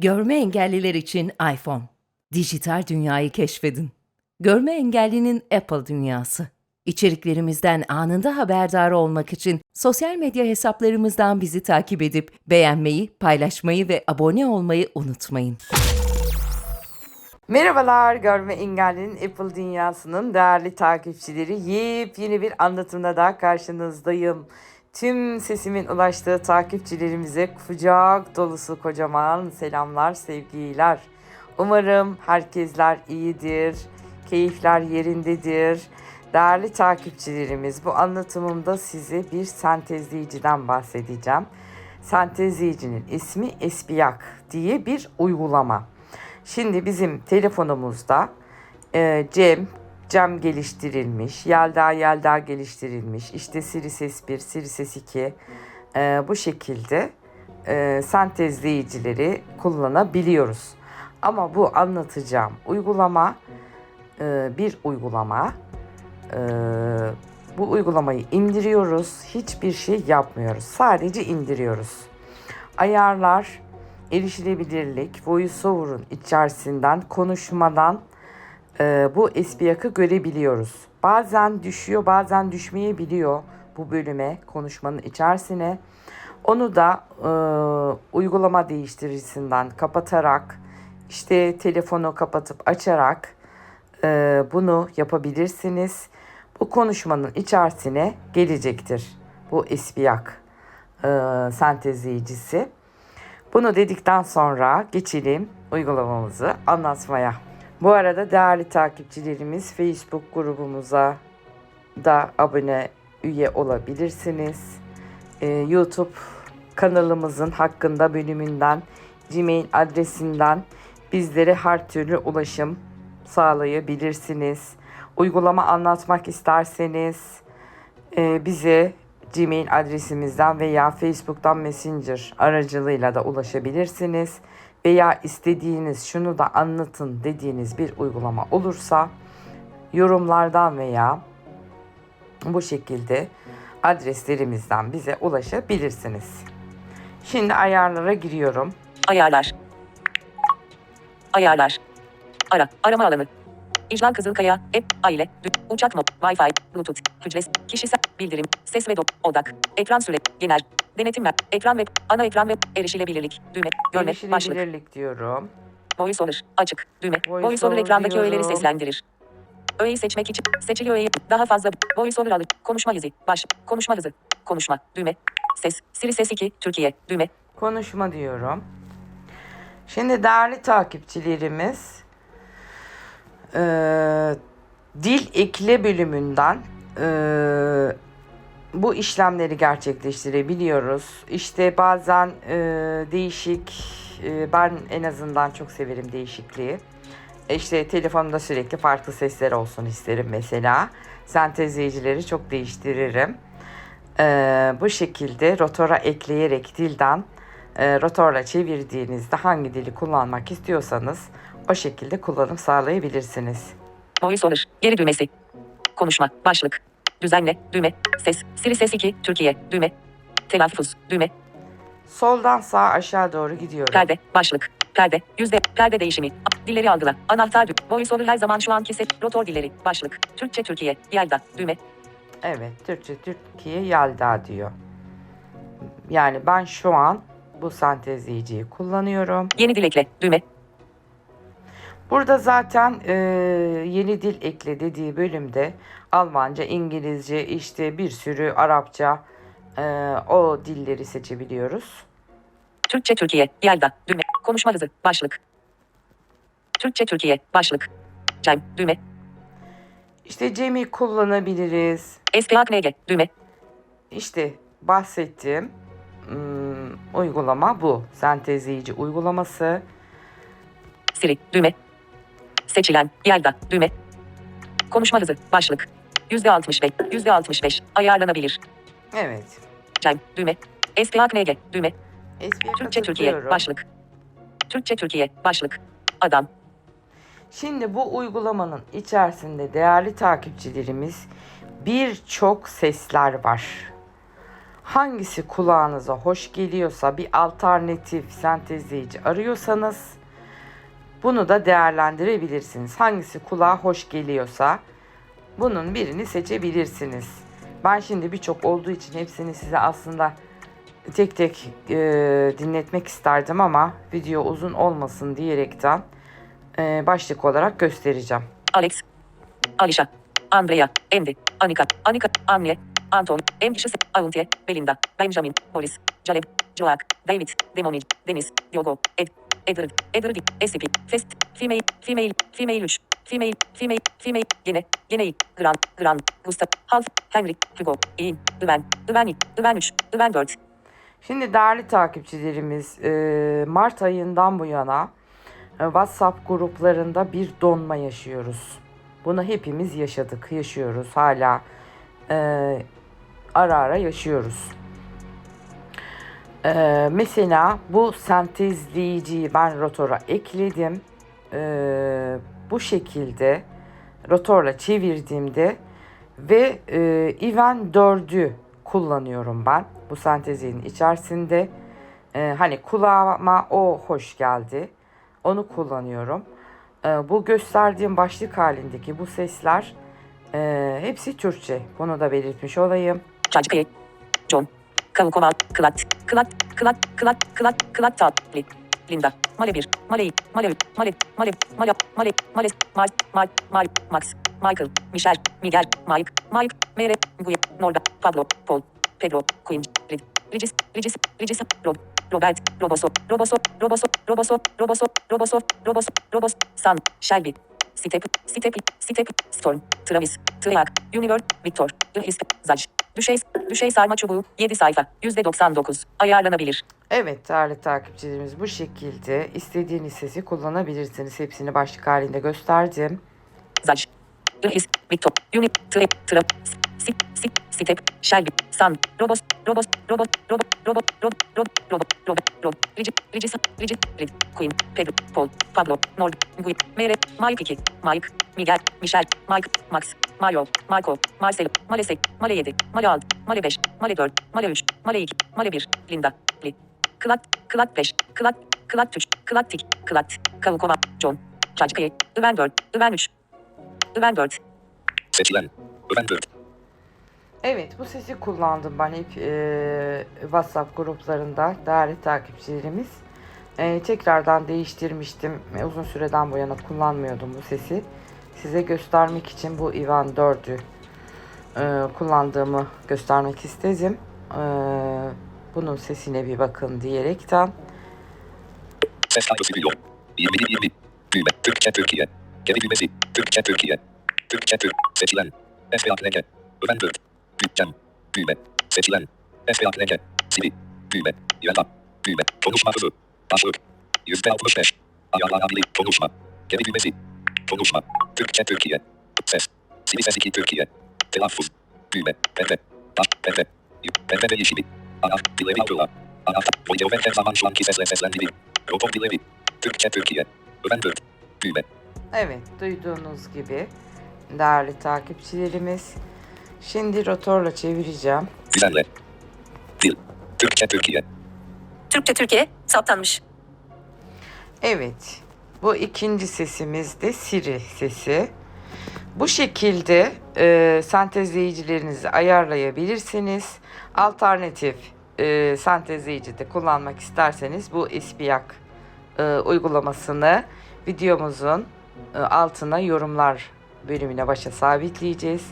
Görme engelliler için iPhone. Dijital dünyayı keşfedin. Görme engellinin Apple dünyası. İçeriklerimizden anında haberdar olmak için sosyal medya hesaplarımızdan bizi takip edip beğenmeyi, paylaşmayı ve abone olmayı unutmayın. Merhabalar Görme Engelli'nin Apple dünyasının değerli takipçileri. Yepyeni bir anlatımda daha karşınızdayım. Tüm sesimin ulaştığı takipçilerimize kucak dolusu kocaman selamlar, sevgiler. Umarım herkesler iyidir, keyifler yerindedir. Değerli takipçilerimiz bu anlatımımda size bir sentezleyiciden bahsedeceğim. Sentezleyicinin ismi Espiyak diye bir uygulama. Şimdi bizim telefonumuzda e, Cem, Cem geliştirilmiş, Yelda Yelda geliştirilmiş, işte Siri Ses 1, Siri Ses 2 e, bu şekilde e, sentezleyicileri kullanabiliyoruz. Ama bu anlatacağım uygulama e, bir uygulama. E, bu uygulamayı indiriyoruz, hiçbir şey yapmıyoruz, sadece indiriyoruz. Ayarlar, erişilebilirlik, VoiceOver'ın içerisinden konuşmadan e, bu espiyakı görebiliyoruz. Bazen düşüyor, bazen düşmeyebiliyor bu bölüme, konuşmanın içerisine. Onu da e, uygulama değiştiricisinden kapatarak, işte telefonu kapatıp açarak e, bunu yapabilirsiniz. Bu konuşmanın içerisine gelecektir bu espiyak e, sentezleyicisi. Bunu dedikten sonra geçelim uygulamamızı anlatmaya. Bu arada değerli takipçilerimiz Facebook grubumuza da abone üye olabilirsiniz. Ee, YouTube kanalımızın hakkında bölümünden Gmail adresinden bizlere her türlü ulaşım sağlayabilirsiniz. Uygulama anlatmak isterseniz e, bize Gmail adresimizden veya Facebook'tan Messenger aracılığıyla da ulaşabilirsiniz. Veya istediğiniz şunu da anlatın dediğiniz bir uygulama olursa yorumlardan veya bu şekilde adreslerimizden bize ulaşabilirsiniz. Şimdi ayarlara giriyorum. Ayarlar. Ayarlar. Ara. Arama alanı. İclan Kızılkaya, App, Aile, Uçak Mod, Wi-Fi, Bluetooth, Hücres, Kişisel, Bildirim, Ses ve Dok, Odak, Ekran Süre, Genel, Denetim ve Ekran ve Ana Ekran ve Erişilebilirlik, Düğme, Görme, Başlık, Erişilebilirlik diyorum. VoiceOver, Açık, Düğme, VoiceOver VoiceOver ekrandaki diyorum. öğeleri seslendirir. Öğeyi seçmek için seçili öğeyi daha fazla VoiceOver alır. Konuşma hızı, baş, konuşma hızı, konuşma, düğme, ses, Siri Ses 2, Türkiye, düğme, konuşma diyorum. Şimdi değerli takipçilerimiz eee, dil ekle bölümünden eee, bu işlemleri gerçekleştirebiliyoruz. İşte bazen eee, değişik eee, ben en azından çok severim değişikliği. E İşte telefonumda sürekli farklı sesler olsun isterim mesela. Sentezleyicileri çok değiştiririm. Ee, bu şekilde rotora ekleyerek dilden e, rotorla çevirdiğinizde hangi dili kullanmak istiyorsanız o şekilde kullanım sağlayabilirsiniz. VoiceOver, geri düğmesi, konuşma, başlık, düzenle, düğme, ses, Siri Ses 2, Türkiye, düğme, telaffuz, düğme, Soldan sağa aşağı doğru gidiyorum. Perde, başlık, perde, yüzde, perde değişimi, dilleri algıla, anahtar düğme, voiceover her zaman şu anki ses, rotor dilleri, başlık, Türkçe Türkiye, Yelda, düğme, Evet, Türkçe Türkiye Yelda diyor. Yani ben şu an bu sentezleyiciyi kullanıyorum. yeni dil ekle, düğme, Burada zaten e, yeni dil ekle dediği bölümde Almanca, İngilizce, işte bir sürü Arapça e, o dilleri seçebiliyoruz. Türkçe Türkiye, Yelda, düğme, konuşma hızı, başlık, Türkçe Türkiye, başlık, Cem, düğme, İşte Cem'i kullanabiliriz. eski AKNG, düğme, İşte bahsettiğim hmm, uygulama bu. Sentezleyici uygulaması. Siri, düğme, seçilen, Yelda, düğme, konuşma hızı, başlık, yüzde 65, yüzde 65, ayarlanabilir, Evet. Cem, düğme, eski AKNG, düğme, Espiye Türkçe Türkiye, başlık, Türkçe Türkiye, başlık, adam, Şimdi bu uygulamanın içerisinde değerli takipçilerimiz birçok sesler var. Hangisi kulağınıza hoş geliyorsa bir alternatif sentezleyici arıyorsanız bunu da değerlendirebilirsiniz. Hangisi kulağa hoş geliyorsa bunun birini seçebilirsiniz. Ben şimdi birçok olduğu için hepsini size aslında tek tek e, dinletmek isterdim ama video uzun olmasın diyerekten e, başlık olarak göstereceğim. Alex. Alişa. Andrea. Andy. Anika. Anika. Anne. Anton. Ambitious. Auntie. Belinda. Benjamin. Boris. Caleb. Joak. David. Demonic. Deniz. Yogo. Ed. Edward. Edward. SCP. Fest. Female. Female. Female 3. Female. Female. Female. Gene. Genei. Gran. Gran. Gustav. Half. Henry. Hugo. Ian. Güven. Güven. Güven 3. Güven 4. Şimdi değerli takipçilerimiz e, Mart ayından bu yana e, WhatsApp gruplarında bir donma yaşıyoruz. Bunu hepimiz yaşadık, yaşıyoruz. Hala e, ara ara yaşıyoruz. E, mesela bu sentezleyiciyi ben rotora ekledim. E, bu şekilde rotorla çevirdiğimde ve e, Even 4'ü kullanıyorum ben bu sentezin içerisinde. E, hani kulağıma o hoş geldi. Onu kullanıyorum. E, bu gösterdiğim başlık halindeki bu sesler e, hepsi Türkçe. Bunu da belirtmiş olayım. John. Kavukova. Klat. Klat. Klat. Klat. Klat. Klat. Tatli. Linda. Male 1. Male 2. Male 3. Male. Male. Male. Male. Male. Mal. Mal. Mal. Max. Michael. Michel. Miguel. Mike. Mike. Mere. Guye. Norda. Pablo. Paul. Pedro. Queen. Rid. Regis. Regis. Regis. Rob. Robert. Roboso. Roboso. Roboso. Roboso. Roboso. Roboso. Robos. Robos. San. Shelby. Step. Step. Step. Storm. Travis. Triak. Universe. Victor. His. Zaj. Düşey, düşey sarma çubuğu 7 sayfa %99 ayarlanabilir. Evet değerli takipçilerimiz bu şekilde istediğiniz sesi kullanabilirsiniz. Hepsini başlık halinde gösterdim. Zaj. His. Victor. Uni. Tre. Tra. Sit. Sit. Step. Shelby. San. Robos. Robos. Robos. Robos. Robos. Robos. Robos. Robos. Robos. Robos. Rigid. Rigid. Rigid. Rid. Queen. Pedro. Paul. Pablo. Nord. Gui. Mere. Mike 2. Mike. Miguel. Michel. Mike. Max. Mario. Marco. Marcelo. Male 8. Male 7. Male 6. Male 5. Male 4. Male 3. Male 2. Male 1. Linda. Li. Klat. Klat 5. Klat. Klat 3. Klat tik. Klat. Kavukova. John. Çancıkaya. Üven 4. Üven 3. Üven 4. Seçilen. Öven 4. Evet bu sesi kullandım ben hep e, WhatsApp gruplarında değerli takipçilerimiz. E, tekrardan değiştirmiştim. E, uzun süreden bu yana kullanmıyordum bu sesi. Size göstermek için bu Ivan 4'ü e, kullandığımı göstermek istedim. E, bunun sesine bir bakın diyerekten. Ses kaydı siliyor. 21 20. Düğme. Türkçe Türkiye. Geri düğmesi. Türkçe Türkiye. Türkçe Türk. Seçilen. Akleke. Öven 4. Bütçem. Düğme. Seçilen. Akleke. Sili. Düğme. Yöntem. Düğme. Konuşma hızı. Başlık. Yüzde 65. Ayarlanabilir. Konuşma. Geri düğmesi. Konuşma. Türkçe Türkiye. Ses. Sili ses 2 Türkiye. Telaffuz. Düğme. Perde. Baş. Perde. Perde değişimi. Anahtar. Dileri. Anahtar. Video ve her zaman şu anki sesle seslendirir. Robot dileri. Türkçe Türkiye. Öven 4. Düğme. Evet duyduğunuz gibi değerli takipçilerimiz. Şimdi rotorla çevireceğim. Düzenle. Dil. Türkçe Türkiye. Türkçe Türkiye saptanmış. Evet. Bu ikinci sesimiz de Siri sesi. Bu şekilde e, sentezleyicilerinizi ayarlayabilirsiniz. Alternatif e, sentezleyici de kullanmak isterseniz bu Espiak e, uygulamasını videomuzun e, altına yorumlar bölümüne başa sabitleyeceğiz.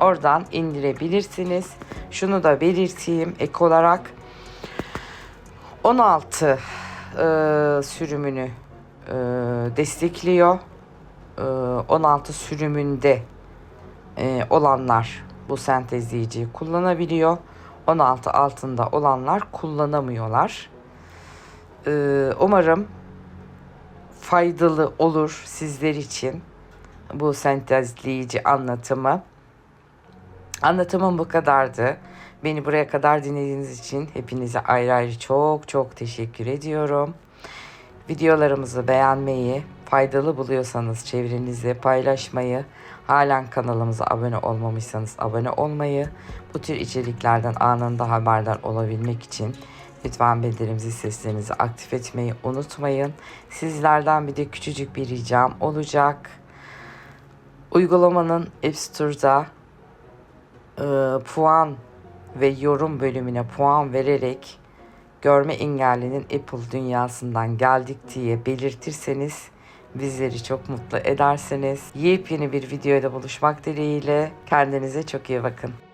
Oradan indirebilirsiniz. Şunu da belirteyim ek olarak 16 e, sürümünü e, destekliyor. E, 16 sürümünde e, olanlar bu sentezleyiciyi kullanabiliyor. 16 altında olanlar kullanamıyorlar. E, umarım faydalı olur sizler için bu sentezleyici anlatımı. Anlatımım bu kadardı. Beni buraya kadar dinlediğiniz için hepinize ayrı ayrı çok çok teşekkür ediyorum. Videolarımızı beğenmeyi, faydalı buluyorsanız çevrenizde paylaşmayı, Halen kanalımıza abone olmamışsanız abone olmayı, bu tür içeriklerden anında haberdar olabilmek için lütfen bildirim zil seslerinizi aktif etmeyi unutmayın. Sizlerden bir de küçücük bir ricam olacak. Uygulamanın App Store'da e, puan ve yorum bölümüne puan vererek görme engellinin Apple dünyasından geldik diye belirtirseniz bizleri çok mutlu ederseniz yepyeni bir videoda buluşmak dileğiyle kendinize çok iyi bakın.